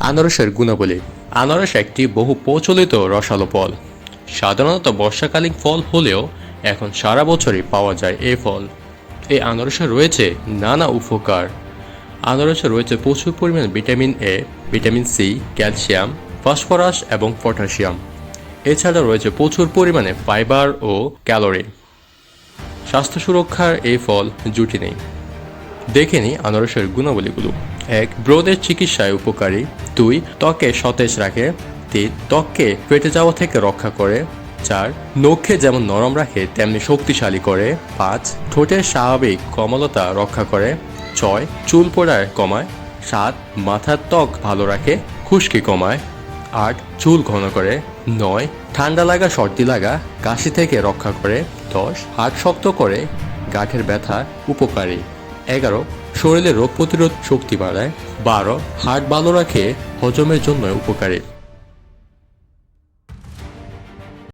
আনারসের গুণাবলী। আনারস একটি বহু প্রচলিত রসালো ফল। সাধারণত বর্ষাকালীন ফল হলেও এখন সারা বছরই পাওয়া যায় এই ফল। এই আনারসে রয়েছে নানা উপকার। আনারসে রয়েছে প্রচুর পরিমাণে vitamin A, vitamin C, calcium, phosphorus এবং পটাশিয়াম। এছাড়া রয়েছে প্রচুর পরিমাণে ফাইবার ও ক্যালোরি। স্বাস্থ্য সুরক্ষার এই ফল জুটি নেই। দেখে নিই আনারসের গুণাবলীগুলো। এক, ব্রোদের চিকিৎসায় উপকারী। দুই, ত্বকে সতেজ রাখে। তিন, ত্বককে ফেটে যাওয়া থেকে রক্ষা করে। চার, নখে যেমন নরম রাখে, তেমনি শক্তিশালী করে। পাঁচ, ঠোঁটের স্বাভাবিক কমলতা রক্ষা করে। ছয়, চুল পড়ায় কমায়। সাত, মাথার ত্বক ভালো রাখে, খুশকি কমায়। আট, চুল ঘন করে। নয়, ঠান্ডা লাগা, সর্দি লাগা, কাশি থেকে রক্ষা করে। দশ হাট শক্ত করে। গাঁঠের ব্যথা উপকারী। এগারো শরীরে রোগ প্রতিরোধ শক্তি বাড়ায় বারো হার্ট ভালো রাখে হজমের জন্য উপকারী।